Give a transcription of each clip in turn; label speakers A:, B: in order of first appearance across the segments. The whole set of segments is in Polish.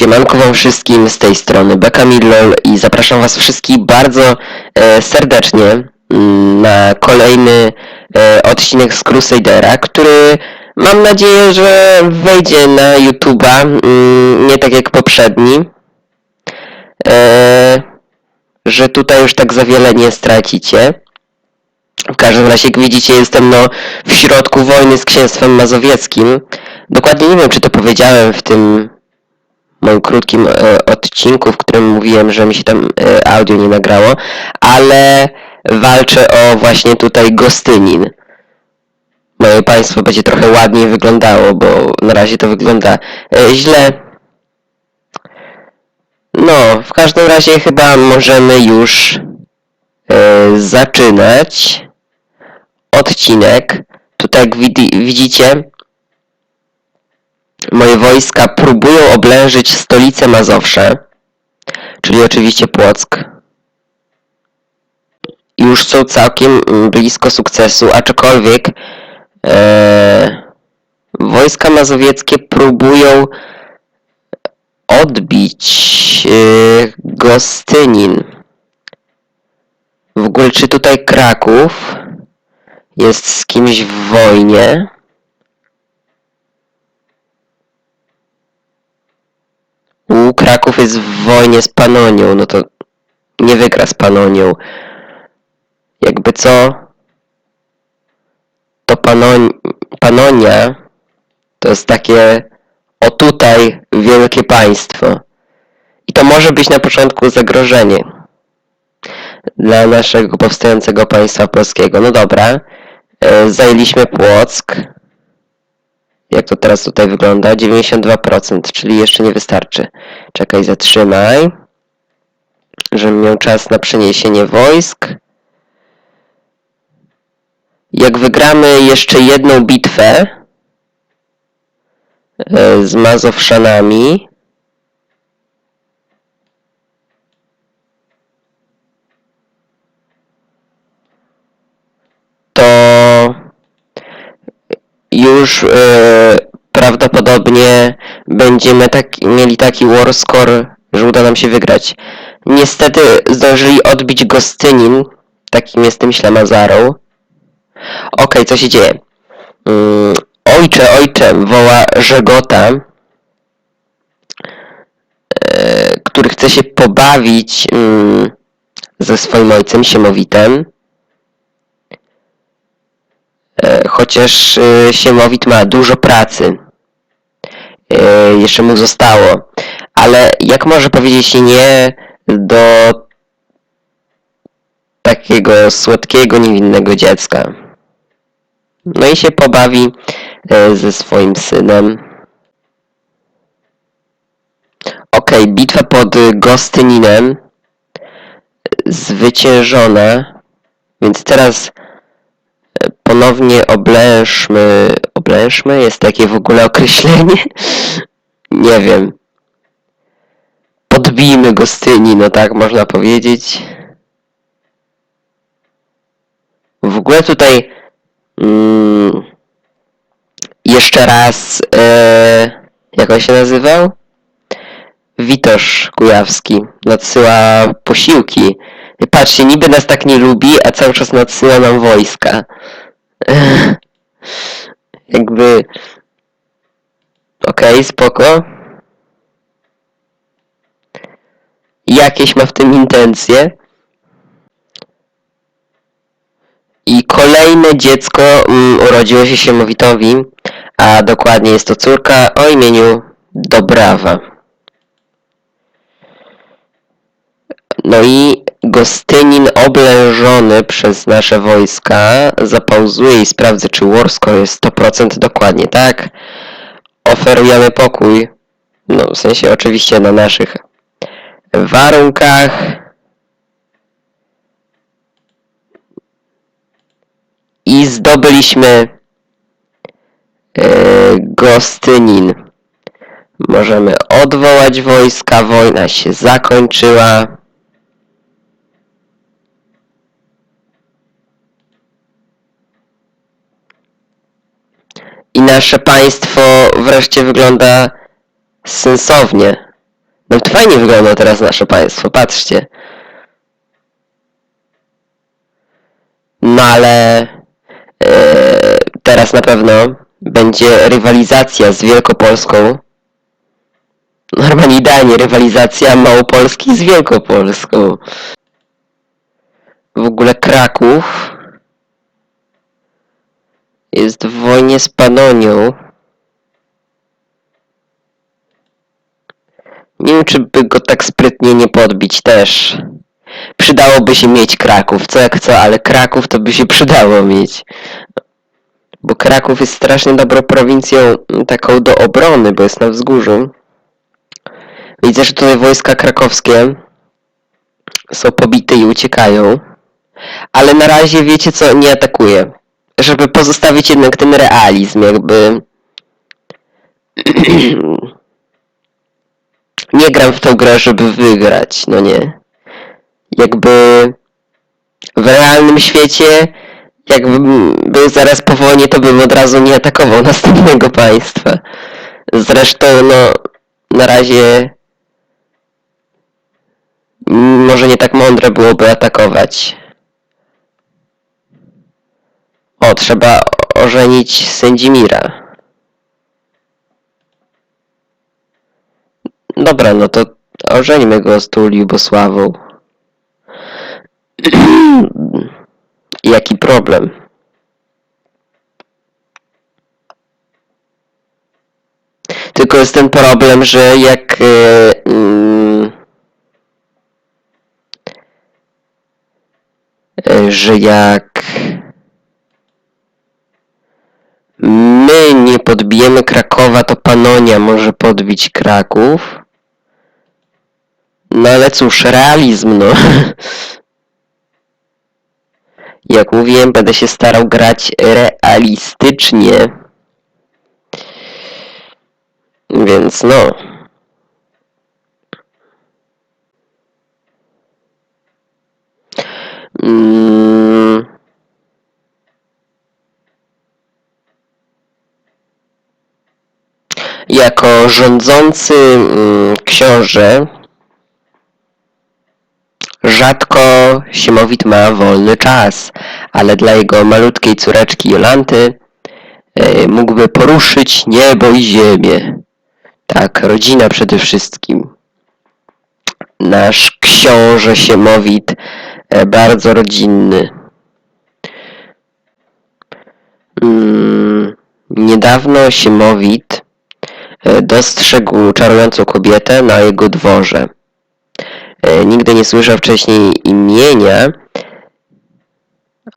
A: Siemanko wam wszystkim z tej strony Beka Millol i zapraszam was wszystkich bardzo e, serdecznie mm, na kolejny e, odcinek z Crusadera, który mam nadzieję, że wejdzie na YouTube'a, mm, nie tak jak poprzedni. E, że tutaj już tak za wiele nie stracicie. W każdym razie, jak widzicie, jestem no w środku wojny z księstwem mazowieckim. Dokładnie nie wiem, czy to powiedziałem w tym moim krótkim e, odcinku, w którym mówiłem, że mi się tam e, audio nie nagrało, ale walczę o właśnie tutaj Gostynin. Moje państwo będzie trochę ładniej wyglądało, bo na razie to wygląda e, źle. No, w każdym razie chyba możemy już e, zaczynać odcinek. Tutaj jak widzicie, moje wojska próbują oblężyć stolicę Mazowsze, czyli oczywiście Płock. Już są całkiem mm, blisko sukcesu, aczkolwiek e, wojska mazowieckie próbują odbić e, Gostynin. W ogóle czy tutaj Kraków jest z kimś w wojnie? U Kraków jest w wojnie z Panonią, no to nie wygra z Panonią. Jakby co, to Panon Panonia to jest takie o tutaj wielkie państwo. I to może być na początku zagrożenie dla naszego powstającego państwa polskiego. No dobra, e, zajęliśmy Płock. Jak to teraz tutaj wygląda? 92%, czyli jeszcze nie wystarczy. Czekaj, zatrzymaj. Żebym miał czas na przeniesienie wojsk. Jak wygramy jeszcze jedną bitwę e, z Mazowszanami, to już e, prawdopodobnie będziemy tak, mieli taki war score, że uda nam się wygrać. Niestety zdążyli odbić Gostynin, takim jestem Ślamazarą. Okej, co się dzieje? Mm, ojcze, ojcze, woła Żegota, e, który chce się pobawić mm, ze swoim ojcem, Siemowitem. E, chociaż e, Siemowit ma dużo pracy. E, jeszcze mu zostało. Ale jak może powiedzieć nie do takiego słodkiego, niewinnego dziecka? No i się pobawi ze swoim synem. Okej, bitwa pod Gostyninem zwyciężona, więc teraz ponownie oblężmy, oblężmy, jest takie w ogóle określenie? Nie wiem. Podbijmy Gostyni, no tak można powiedzieć. W ogóle tutaj mm, jeszcze raz e, jak on się nazywał? Witosz Kujawski nadsyła posiłki. Patrzcie, niby nas tak nie lubi, a cały czas nadsyła nam wojska. Jakby... Okej, spoko. Jakieś ma w tym intencje. I kolejne dziecko mm, urodziło się Siemowitowi, a dokładnie jest to córka o imieniu Dobrawa. No i Gostynin oblężony przez nasze wojska. Zapauzuję i sprawdzę, czy Warsko jest 100% dokładnie, tak? Oferujemy pokój. No, w sensie oczywiście na naszych warunkach. I zdobyliśmy e, Gostynin. Możemy odwołać wojska, wojna się zakończyła. I nasze państwo wreszcie wygląda sensownie. No to fajnie wygląda teraz nasze państwo, patrzcie. No ale e, teraz na pewno będzie rywalizacja z Wielkopolską. Normalnie idealnie rywalizacja Małopolski z Wielkopolską. W ogóle Kraków jest w wojnie z Panonią. Nie wiem, czy by go tak sprytnie nie podbić też. Przydałoby się mieć Kraków, co jak co, ale Kraków to by się przydało mieć. Bo Kraków jest strasznie dobrą prowincją mm, taką do obrony, bo jest na wzgórzu. Widzę, że tutaj wojska krakowskie są pobite i uciekają. Ale na razie wiecie co, nie atakuje. Żeby pozostawić jednak ten realizm, jakby... nie gram w tą grę, żeby wygrać, no nie. Jakby w realnym świecie, jakbym był zaraz po wojnie, to bym od razu nie atakował następnego państwa. Zresztą, no, na razie może nie tak mądre byłoby atakować. Trzeba ożenić Sędzimira. Dobra, no to ożeńmy go z tą Lubosławą. Jaki problem? Tylko jest ten problem, że jak... mm, e, że jak my nie podbijemy Krakowa, to Panonia może podbić Kraków. No ale cóż, realizm, no. Jak mówiłem, będę się starał grać realistycznie. Więc no. Mm. Jako rządzący mm, książę rzadko Siemowit ma wolny czas, ale dla jego malutkiej córeczki Jolanty e, mógłby poruszyć niebo i ziemię. Tak, rodzina przede wszystkim. Nasz książę Siemowit e, bardzo rodzinny. Mm, niedawno Siemowit dostrzegł czarującą kobietę na jego dworze. E, Nigdy nie słyszał wcześniej imienia,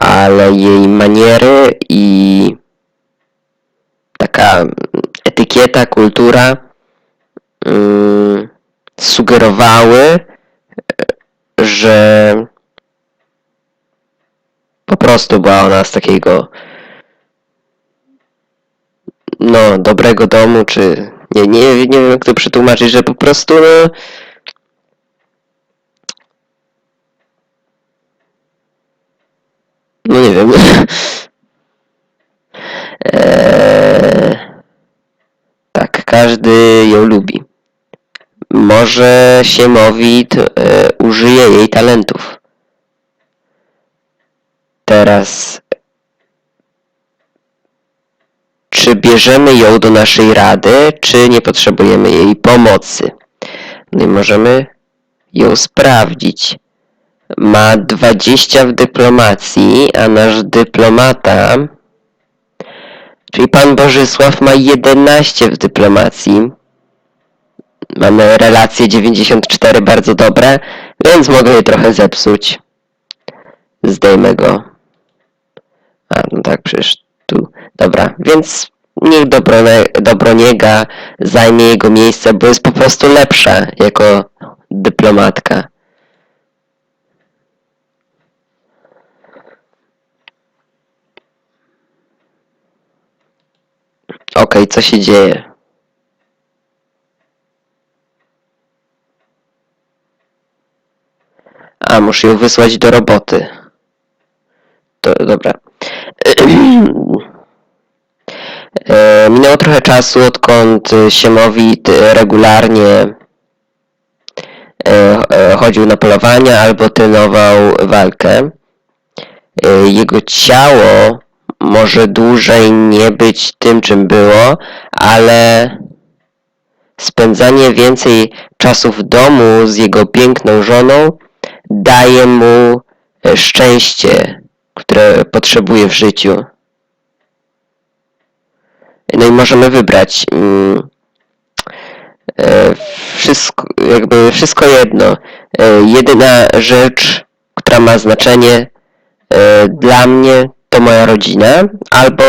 A: ale jej maniery i taka etykieta, kultura mm, sugerowały, e, że po prostu była ona z takiego no, dobrego domu, czy nie, nie, nie wiem jak to przetłumaczyć, że po prostu no, no nie wiem. Eee, tak, każdy ją lubi. Może Siemowit e, użyje jej talentów. Teraz czy bierzemy ją do naszej rady, czy nie potrzebujemy jej pomocy? No i możemy ją sprawdzić. Ma 20 w dyplomacji, a nasz dyplomata, czyli pan Bożysław ma 11 w dyplomacji. Mamy relacje 94 bardzo dobre, więc mogę je trochę zepsuć. Zdejmę go. A, no tak, przecież tu. Dobra, więc niech Dobrone, Dobroniega zajmie jego miejsce, bo jest po prostu lepsza jako dyplomatka. Okej, co się dzieje? A, muszę ją wysłać do roboty. To, dobra. E, Minęło trochę czasu, odkąd Siemowit regularnie e, e, chodził na polowania albo trenował walkę. E, Jego ciało może dłużej nie być tym, czym było, ale spędzanie więcej czasu w domu z jego piękną żoną daje mu e, szczęście, które potrzebuje w życiu. No i możemy wybrać mm, e, wszystko, jakby wszystko jedno. E, Jedyna rzecz, która ma znaczenie e, dla mnie, to moja rodzina, albo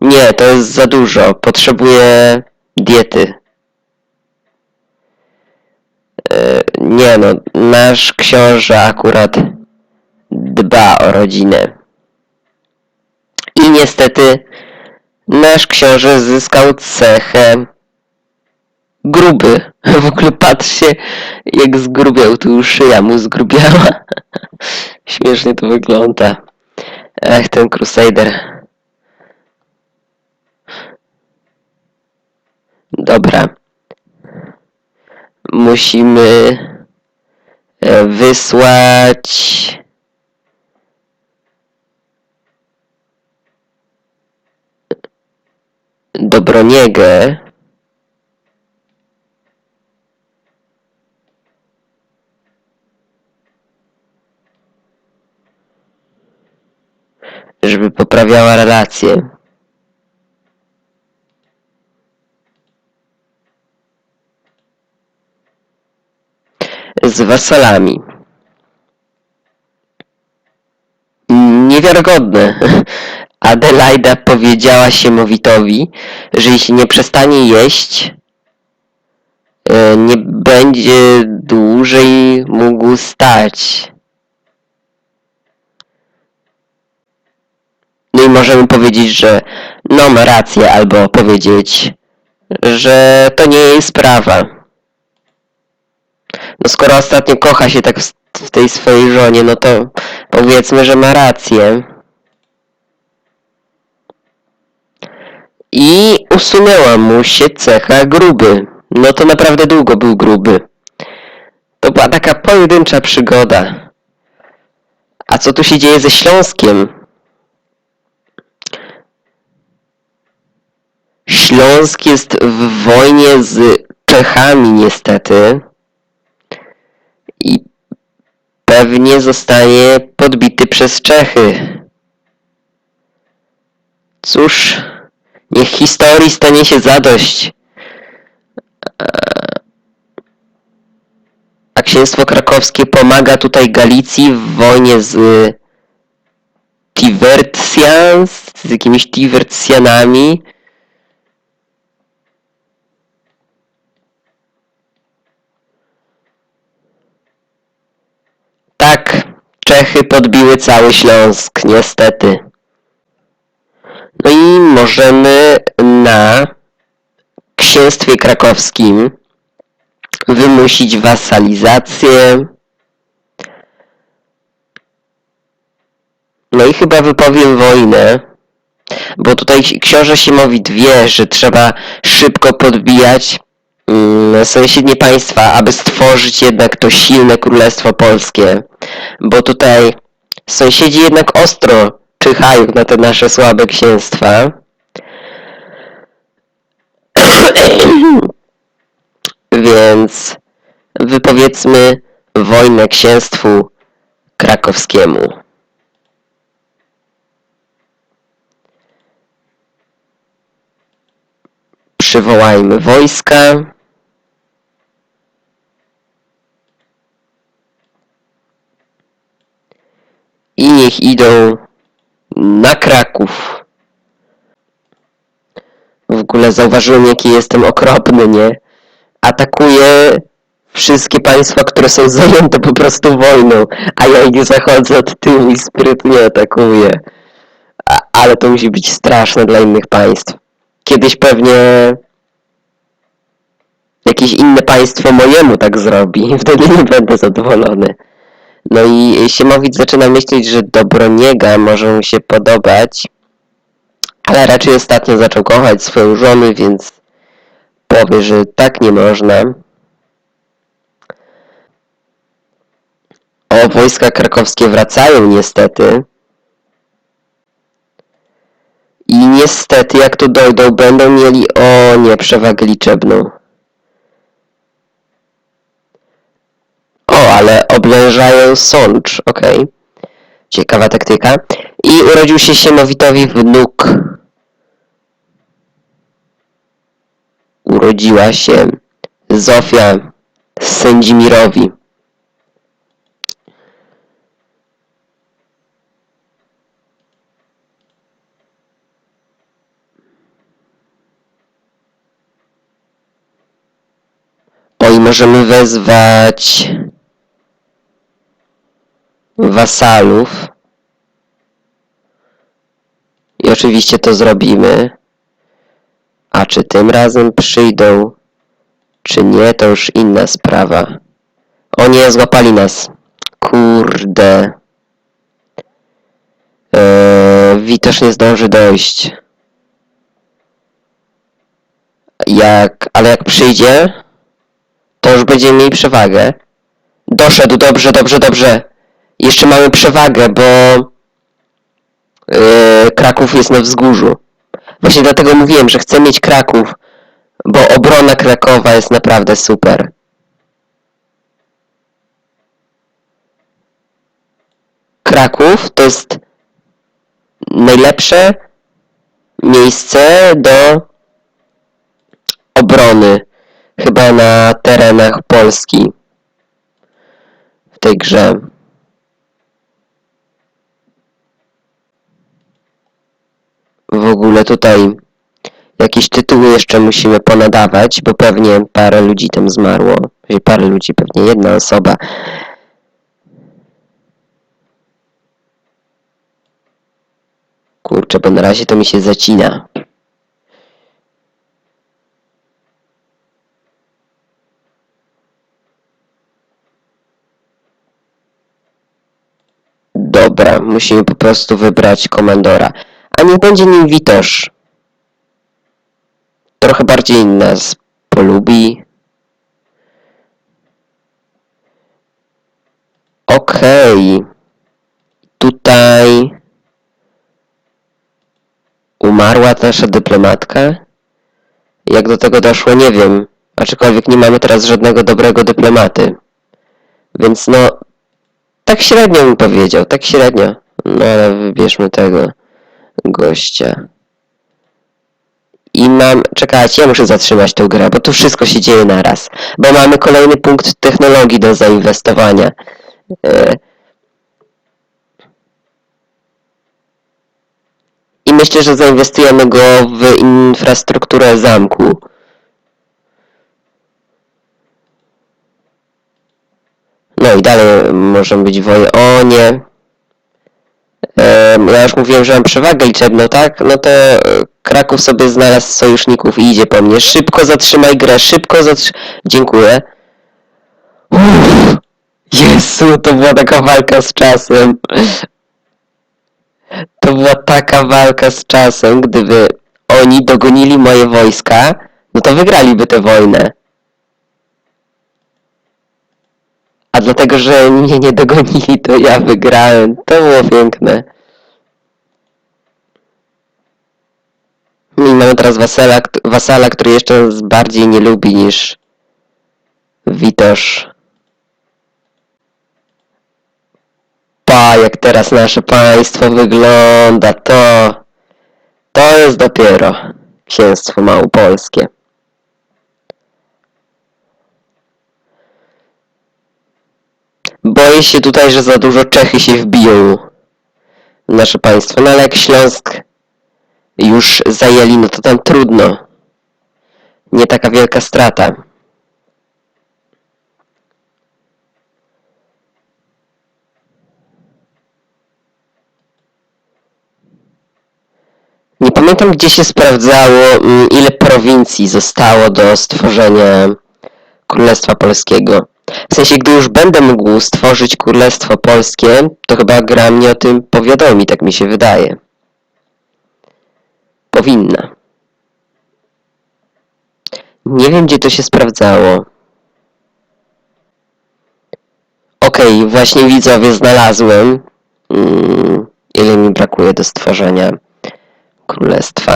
A: nie, to jest za dużo, potrzebuję diety. Nie no, nasz książę akurat dba o rodzinę. I niestety nasz książę zyskał cechę gruby. W ogóle patrzcie, jak zgrubiał, tu już szyja mu zgrubiała. Śmiesznie to wygląda. Ech, ten Crusader. Dobra. Musimy e, wysłać Dobroniegę żeby poprawiała relacje. Z wasalami. Niewiarygodne. Adelaida powiedziała Siemowitowi, że jeśli nie przestanie jeść, e, nie będzie dłużej mógł stać. No i możemy powiedzieć, że no ma rację, albo powiedzieć, że to nie jej sprawa. No skoro ostatnio kocha się tak w, w tej swojej żonie, no to powiedzmy, że ma rację. I usunęła mu się cecha gruby. No to naprawdę długo był gruby. To była taka pojedyncza przygoda. A co tu się dzieje ze Śląskiem? Śląsk jest w wojnie z Czechami niestety i pewnie zostanie podbity przez Czechy. Cóż, niech historii stanie się zadość. A księstwo krakowskie pomaga tutaj Galicji w wojnie z Tivertsjans, z jakimiś Tivertsjanami. Tak, Czechy podbiły cały Śląsk, niestety. No i możemy na księstwie krakowskim wymusić wasalizację. No i chyba wypowiem wojnę, bo tutaj książę Siemowit wie, że trzeba szybko podbijać mm, sąsiednie państwa, aby stworzyć jednak to silne królestwo polskie, bo tutaj sąsiedzi jednak ostro czyhają na te nasze słabe księstwa. Więc wypowiedzmy wojnę księstwu krakowskiemu. Przywołajmy wojska. I niech idą na Kraków. W ogóle zauważyłem, jaki jestem okropny, nie? Atakuję wszystkie państwa, które są zajęte po prostu wojną, a ja ich zachodzę od tyłu i sprytnie atakuję. A, ale to musi być straszne dla innych państw. Kiedyś pewnie jakieś inne państwo mojemu tak zrobi wtedy nie będę zadowolony. No i Siemowicz zaczyna myśleć, że Dobroniega może mu się podobać, ale raczej ostatnio zaczął kochać swoją żonę, więc powie, że tak nie można. O, wojska krakowskie wracają niestety. I niestety, jak tu dojdą, będą mieli, o nie, przewagę liczebną. Ale oblężają Sącz, okej. Ciekawa taktyka. I urodził się Siemowitowi wnuk. Urodziła się Zofia Sędzimirowi. O, i możemy wezwać wasalów. I oczywiście to zrobimy. A czy tym razem przyjdą, czy nie, to już inna sprawa. O nie, złapali nas. Kurde. Eee, Witosz nie zdąży dojść. Jak, ale jak przyjdzie, to już będziemy mieli przewagę. Doszedł, dobrze, dobrze, dobrze. Jeszcze mamy przewagę, bo yy, Kraków jest na wzgórzu. Właśnie dlatego mówiłem, że chcę mieć Kraków, bo obrona Krakowa jest naprawdę super. Kraków to jest najlepsze miejsce do obrony chyba na terenach Polski w tej grze. W ogóle tutaj jakieś tytuły jeszcze musimy ponadawać, bo pewnie parę ludzi tam zmarło. Parę ludzi, pewnie jedna osoba. Kurczę, bo na razie to mi się zacina. Dobra, musimy po prostu wybrać komandora. A niech będzie nim Witosz. Trochę bardziej nas polubi. Okej. Tutaj umarła nasza dyplomatka. Jak do tego doszło, nie wiem. Aczkolwiek nie mamy teraz żadnego dobrego dyplomaty. Więc no, tak średnio bym powiedział, tak średnio. No ale wybierzmy tego gościa. I mam... Czekajcie, ja muszę zatrzymać tę grę, bo tu wszystko się dzieje naraz. Bo mamy kolejny punkt technologii do zainwestowania. E, I myślę, że zainwestujemy go w infrastrukturę zamku. No i dalej możemy być woje. O nie. Ja już mówiłem, że mam przewagę liczebną, tak? No to e, Kraków sobie znalazł sojuszników i idzie po mnie. Szybko zatrzymaj grę, szybko zatrzymaj. Dziękuję. Jezu, to była taka walka z czasem. To była taka walka z czasem, gdyby oni dogonili moje wojska, no to wygraliby tę wojnę. A dlatego, że mnie nie dogonili, to ja wygrałem. To było piękne. I mamy teraz wasala, wasala, który jeszcze bardziej nie lubi niż Witosz. Pa, jak teraz nasze państwo wygląda, to... To jest dopiero księstwo małopolskie. Boję się tutaj, że za dużo Czechy się wbiją w nasze państwo, no ale jak Śląsk już zajęli, no to tam trudno. Nie taka wielka strata. Nie pamiętam, gdzie się sprawdzało, mm, ile prowincji zostało do stworzenia Królestwa Polskiego. W sensie, gdy już będę mógł stworzyć Królestwo Polskie, to chyba gra mnie o tym powiadomi, tak mi się wydaje. Powinna. Nie wiem, gdzie to się sprawdzało. Ok, Okej, właśnie widzowie znalazłem. Mm, ile mi brakuje do stworzenia królestwa?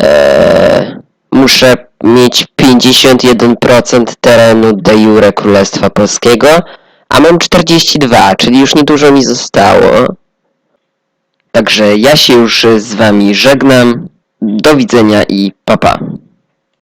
A: Eee, muszę mieć 51% terenu de jure Królestwa Polskiego, a mam 42, czyli już niedużo mi zostało. Także ja się już z wami żegnam. Do widzenia i papa. Pa.